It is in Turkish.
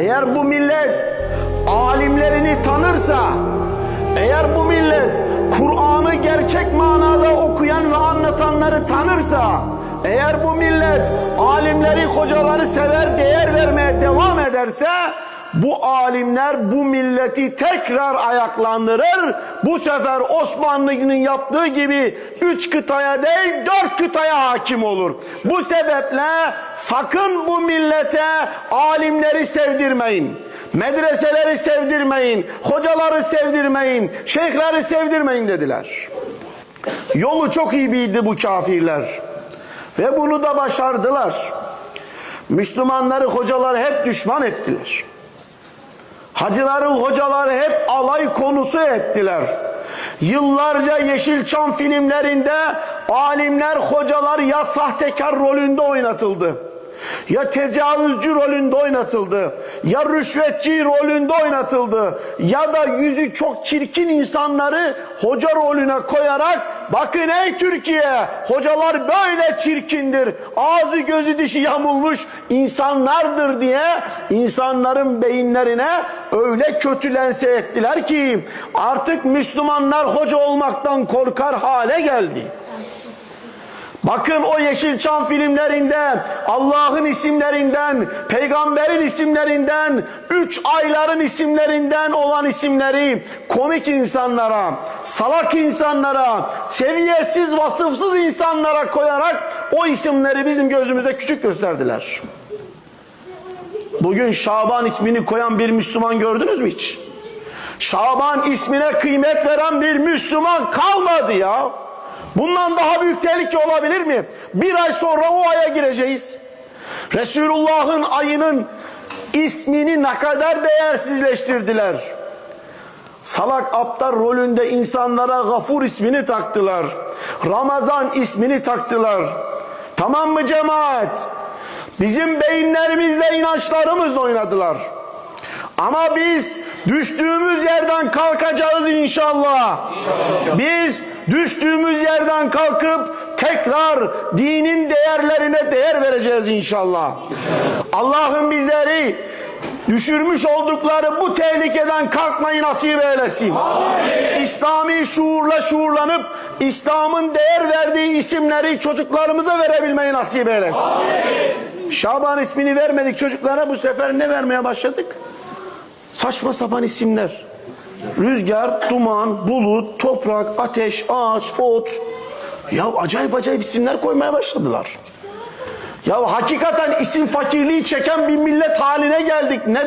Eğer bu millet alimlerini tanırsa, eğer bu millet Kur'an'ı gerçek manada okuyan ve anlatanları tanırsa, eğer bu millet alimleri, hocaları sever, değer vermeye devam ederse, bu alimler bu milleti tekrar ayaklandırır. Bu sefer Osmanlı'nın yaptığı gibi üç kıtaya değil dört kıtaya hakim olur. Bu sebeple sakın bu millete alimleri sevdirmeyin. Medreseleri sevdirmeyin, hocaları sevdirmeyin, şeyhleri sevdirmeyin dediler. Yolu çok iyi bildi bu kafirler. Ve bunu da başardılar. Müslümanları hocaları hep düşman ettiler. Hacıları, hocaları hep alay konusu ettiler. Yıllarca Yeşilçam filmlerinde alimler, hocalar ya sahtekar rolünde oynatıldı. Ya tecavüzcü rolünde oynatıldı. Ya rüşvetçi rolünde oynatıldı. Ya da yüzü çok çirkin insanları hoca rolüne koyarak bakın ey Türkiye hocalar böyle çirkindir. Ağzı gözü dişi yamulmuş insanlardır diye insanların beyinlerine öyle kötü lense ettiler ki artık Müslümanlar hoca olmaktan korkar hale geldi. Bakın o Yeşilçam filmlerinde Allah'ın isimlerinden, peygamberin isimlerinden, üç ayların isimlerinden olan isimleri komik insanlara, salak insanlara, seviyesiz, vasıfsız insanlara koyarak o isimleri bizim gözümüzde küçük gösterdiler. Bugün Şaban ismini koyan bir Müslüman gördünüz mü hiç? Şaban ismine kıymet veren bir Müslüman kalmadı ya. Bundan daha büyük tehlike olabilir mi? Bir ay sonra o aya gireceğiz. Resulullah'ın ayının ismini ne kadar değersizleştirdiler. Salak aptal rolünde insanlara gafur ismini taktılar. Ramazan ismini taktılar. Tamam mı cemaat? Bizim beyinlerimizle inançlarımızla oynadılar. Ama biz düştüğümüz yerden kalkacağız inşallah. Biz düştüğümüz yerden kalkıp tekrar dinin değerlerine değer vereceğiz inşallah. Allah'ın bizleri düşürmüş oldukları bu tehlikeden kalkmayı nasip eylesin. İslami şuurla şuurlanıp İslam'ın değer verdiği isimleri çocuklarımıza verebilmeyi nasip eylesin. Şaban ismini vermedik çocuklara bu sefer ne vermeye başladık? Saçma sapan isimler. Rüzgar, duman, bulut, toprak, ateş, ağaç, ot. Ya acayip acayip isimler koymaya başladılar. Ya hakikaten isim fakirliği çeken bir millet haline geldik. Ne